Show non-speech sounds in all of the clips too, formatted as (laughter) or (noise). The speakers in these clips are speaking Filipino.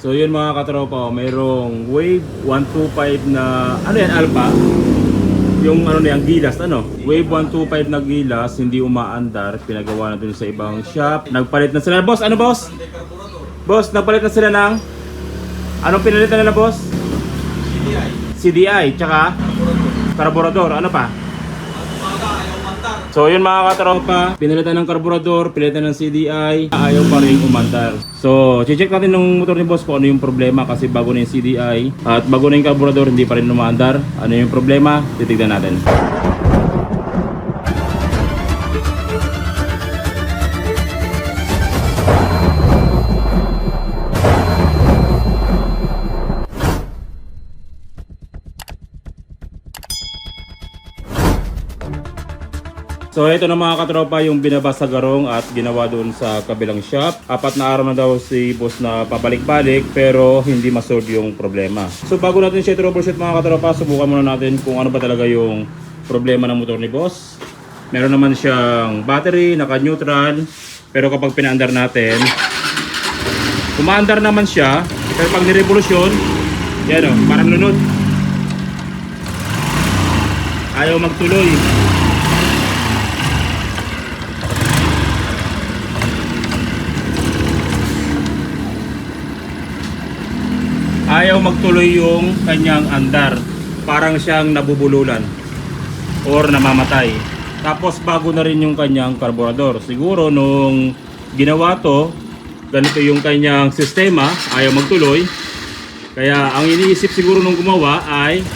So yun mga katropa, mayroong Wave 125 na, ano yan, Alpha? Yung ano na yan, gilas, ano? Wave 125 na gilas, hindi umaandar, pinagawa na dun sa ibang shop. Nagpalit na sila, boss, ano boss? Boss, nagpalit na sila ng, anong pinalitan nila boss? CDI. CDI, tsaka? Carburetor, ano pa? So yun mga katropa, pinalitan ng karburador, pinalitan ng CDI, ayaw pa rin umandar. So, check natin ng motor ni boss kung ano yung problema kasi bago na yung CDI at bago na yung karburador, hindi pa rin umaandar. Ano yung problema? Titignan natin. So ito na mga katropa yung binaba sa garong at ginawa doon sa kabilang shop. Apat na araw na daw si boss na pabalik-balik pero hindi masolve yung problema. So bago natin siya troubleshoot mga katropa, subukan muna natin kung ano ba talaga yung problema ng motor ni boss. Meron naman siyang battery, naka-neutral, pero kapag pinaandar natin, kumaandar naman siya, pero pag nirevolusyon, yan o, parang lunod. Ayaw magtuloy. Ayaw magtuloy yung kanyang andar. Parang siyang nabubululan or namamatay. Tapos bago na rin yung kanyang karburador. Siguro nung ginawa to, ganito yung kanyang sistema, ayaw magtuloy. Kaya ang iniisip siguro nung gumawa ay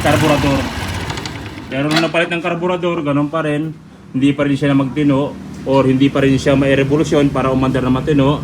karburador. Pero nung napalit ng karburador, ganun pa rin. Hindi pa rin siya na magtino or hindi pa rin siya may revolusyon para umandar na matino.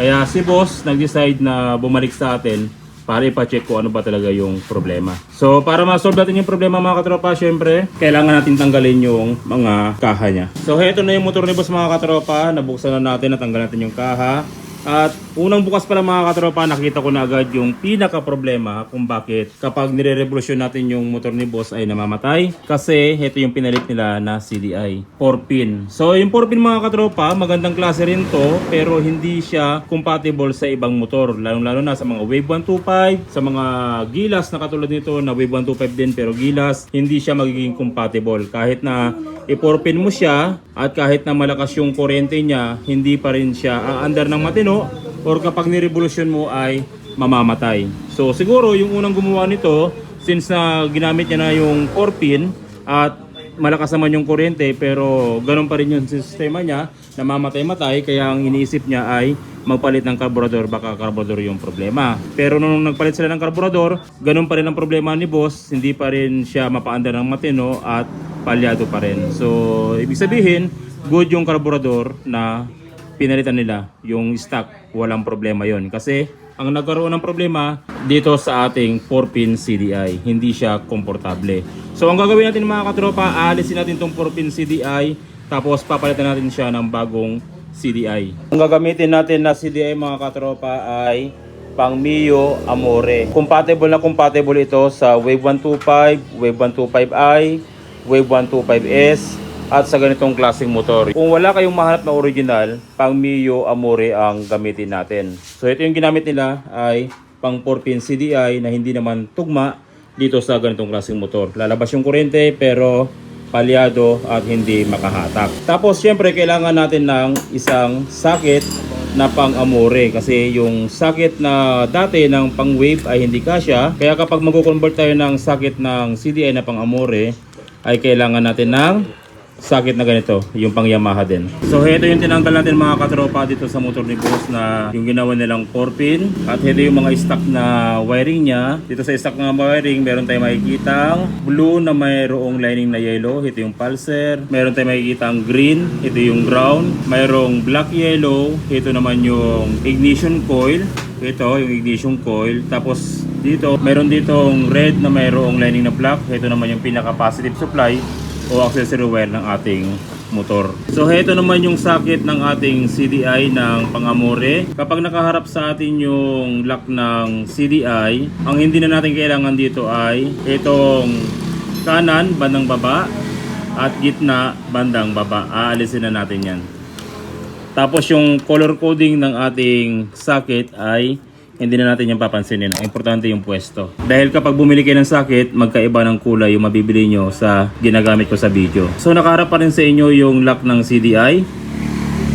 Kaya si boss nag-decide na bumalik sa atin para ipacheck kung ano ba talaga yung problema. So para ma-solve natin yung problema mga katropa, syempre, kailangan natin tanggalin yung mga kaha niya. So heto na yung motor ni boss mga katropa, nabuksan na natin, natanggal natin yung kaha. At unang bukas pa lang mga katropa, nakita ko na agad yung pinaka problema kung bakit kapag nire-revolusyon natin yung motor ni boss ay namamatay. Kasi ito yung pinalit nila na CDI, 4-pin. So yung 4-pin mga katropa, magandang klase rin to pero hindi siya compatible sa ibang motor. Lalo-lalo na sa mga Wave 125, sa mga gilas na katulad nito na Wave 125 din pero gilas, hindi siya magiging compatible. Kahit na i-4-pin mo siya at kahit na malakas yung kuryente niya, hindi pa rin siya aandar ng matino or kapag nirevolusyon mo ay mamamatay. So siguro yung unang gumawa nito, since na ginamit niya na yung 4-pin at malakas naman yung kuryente pero ganun pa rin yung sistema niya, namamatay-matay kaya ang iniisip niya ay magpalit ng karburador, baka karburador yung problema. Pero nung nagpalit sila ng karburador, ganun pa rin ang problema ni boss, hindi pa rin siya mapaandar ng matino at palyado pa rin. So, ibig sabihin, good yung karburador na pinalitan nila yung stock, walang problema yon Kasi ang nagkaroon ng problema dito sa ating 4-pin CDI, hindi siya komportable. So ang gagawin natin mga katropa, aalisin natin itong 4-pin CDI, tapos papalitan natin siya ng bagong CDI. Ang gagamitin natin na CDI mga katropa ay pang Mio Amore. Compatible na compatible ito sa Wave 125, Wave 125i, Wave 125S, at sa ganitong klaseng motor. Kung wala kayong mahanap na original, pang Mio Amore ang gamitin natin. So ito yung ginamit nila ay pang 4-pin CDI na hindi naman tugma dito sa ganitong klaseng motor. Lalabas yung kuryente pero palyado at hindi makahatak. Tapos syempre kailangan natin ng isang socket na pang Amore kasi yung socket na dati ng pang wave ay hindi kasya. Kaya kapag magko-convert tayo ng socket ng CDI na pang Amore ay kailangan natin ng sakit na ganito, yung pang Yamaha din. So ito yung tinanggal natin mga katropa dito sa motor ni Boss na yung ginawa nilang 4-pin at ito yung mga stock na wiring niya. Dito sa stock na wiring, meron tayong makikitang blue na mayroong lining na yellow, ito yung pulser. Meron tayong makikitang green, ito yung ground. Mayroong black yellow, ito naman yung ignition coil. Ito yung ignition coil. Tapos dito, meron ditong red na mayroong lining na black. Ito naman yung pinaka positive supply o accessory wire ng ating motor. So heto naman yung socket ng ating CDI ng Pangamore. Kapag nakaharap sa atin yung lock ng CDI, ang hindi na natin kailangan dito ay itong kanan bandang baba at gitna bandang baba. Aalisin na natin yan. Tapos yung color coding ng ating socket ay hindi na natin yung papansinin. Ang importante yung pwesto. Dahil kapag bumili kayo ng sakit, magkaiba ng kulay yung mabibili nyo sa ginagamit ko sa video. So nakaharap pa rin sa inyo yung lock ng CDI.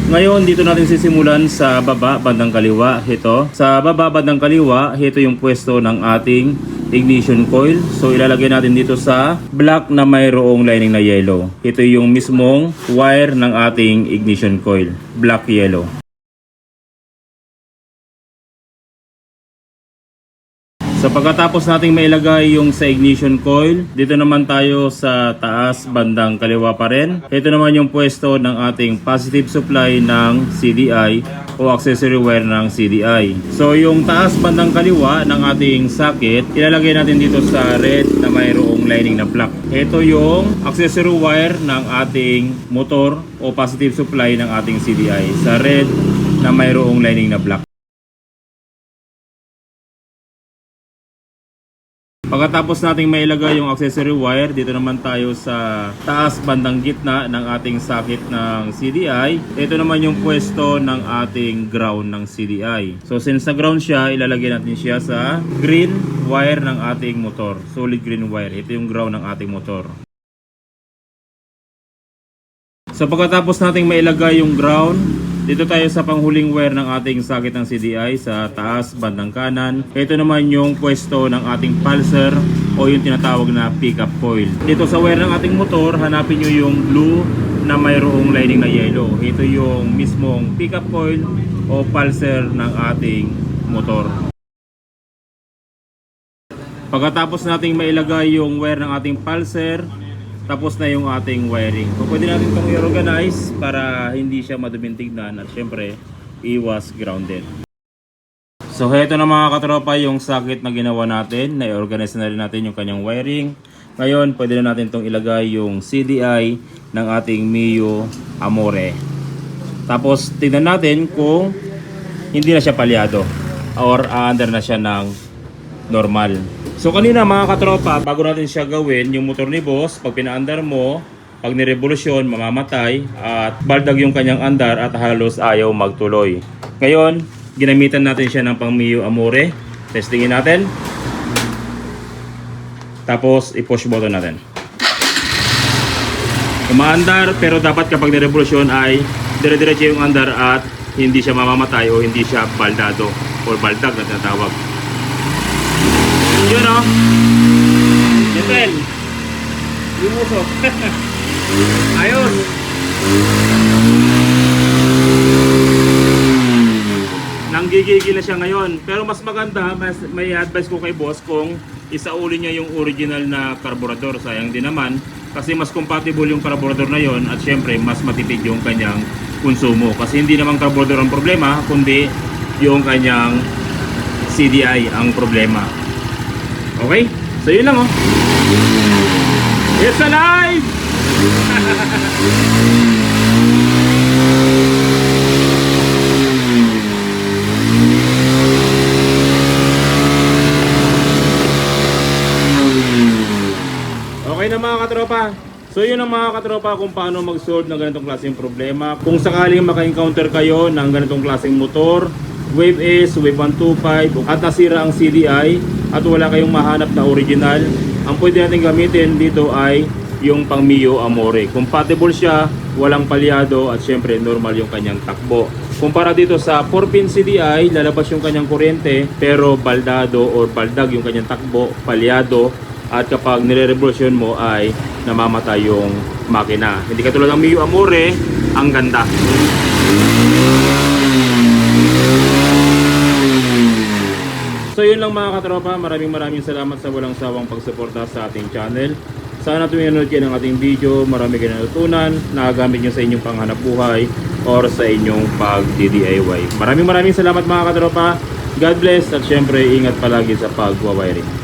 Ngayon, dito natin sisimulan sa baba, bandang kaliwa. Ito. Sa baba, bandang kaliwa, ito yung pwesto ng ating ignition coil. So, ilalagay natin dito sa black na mayroong lining na yellow. Ito yung mismong wire ng ating ignition coil. Black yellow. So pagkatapos nating mailagay yung sa ignition coil, dito naman tayo sa taas bandang kaliwa pa rin. Ito naman yung pwesto ng ating positive supply ng CDI o accessory wire ng CDI. So yung taas bandang kaliwa ng ating socket, ilalagay natin dito sa red na mayroong lining na black. Ito yung accessory wire ng ating motor o positive supply ng ating CDI sa red na mayroong lining na black. Pagkatapos nating mailagay yung accessory wire, dito naman tayo sa taas bandang gitna ng ating socket ng CDI. Ito naman yung pwesto ng ating ground ng CDI. So since na ground siya, ilalagay natin siya sa green wire ng ating motor. Solid green wire. Ito yung ground ng ating motor. So pagkatapos nating mailagay yung ground, dito tayo sa panghuling wire ng ating socket ng CDI sa taas bandang kanan. Ito naman yung pwesto ng ating pulser o yung tinatawag na pickup coil. Dito sa wire ng ating motor, hanapin nyo yung blue na mayroong lining na yellow. Ito yung mismong pickup coil o pulser ng ating motor. Pagkatapos nating mailagay yung wire ng ating pulser, tapos na yung ating wiring. So, pwede natin itong i-organize para hindi siya maduming tignan at syempre, iwas grounded. So, heto na mga katropa yung socket na ginawa natin. Na-organize na rin natin yung kanyang wiring. Ngayon, pwede na natin itong ilagay yung CDI ng ating Mio Amore. Tapos, tignan natin kung hindi na siya palyado or under na siya ng normal. So kanina mga katropa, bago natin siya gawin, yung motor ni boss, pag pinaandar mo, pag nirevolusyon, mamamatay at baldag yung kanyang andar at halos ayaw magtuloy. Ngayon, ginamitan natin siya ng pang Mio Amore. Testingin natin. Tapos, i-push button natin. Umaandar, pero dapat kapag nirevolusyon ay dire-diretso yung andar at hindi siya mamamatay o hindi siya baldado or baldag na tinatawag. Yun o. Gentle. Yung uso. (laughs) Ayos. Nanggigigil na siya ngayon. Pero mas maganda, mas, may advice ko kay boss kung isauli niya yung original na karburador. Sayang din naman. Kasi mas compatible yung karburador na yon at syempre mas matipid yung kanyang konsumo. Kasi hindi naman karburador ang problema, kundi yung kanyang CDI ang problema. Okay? So yun lang oh. It's alive! (laughs) Okay na mga katropa. So yun ang mga katropa kung paano mag-solve ng ganitong klaseng problema. Kung sakaling maka-encounter kayo ng ganitong klaseng motor, Wave S, Wave 125 at nasira ang CDI at wala kayong mahanap na original, ang pwede natin gamitin dito ay yung pang Mio Amore. Compatible siya, walang palyado at syempre normal yung kanyang takbo. Kumpara dito sa 4-pin CDI, lalabas yung kanyang kuryente pero baldado or baldag yung kanyang takbo, palyado at kapag nire-revolution mo ay namamatay yung makina. Hindi katulad ng Mio Amore, ang ganda. So yun lang mga katropa, maraming maraming salamat sa walang sawang pagsuporta sa ating channel. Sana tuwing nanonood kayo ng ating video, marami kayo natutunan, nagagamit nyo sa inyong panghanap buhay or sa inyong pag-DIY. Maraming maraming salamat mga katropa. God bless at syempre ingat palagi sa pagwawiring.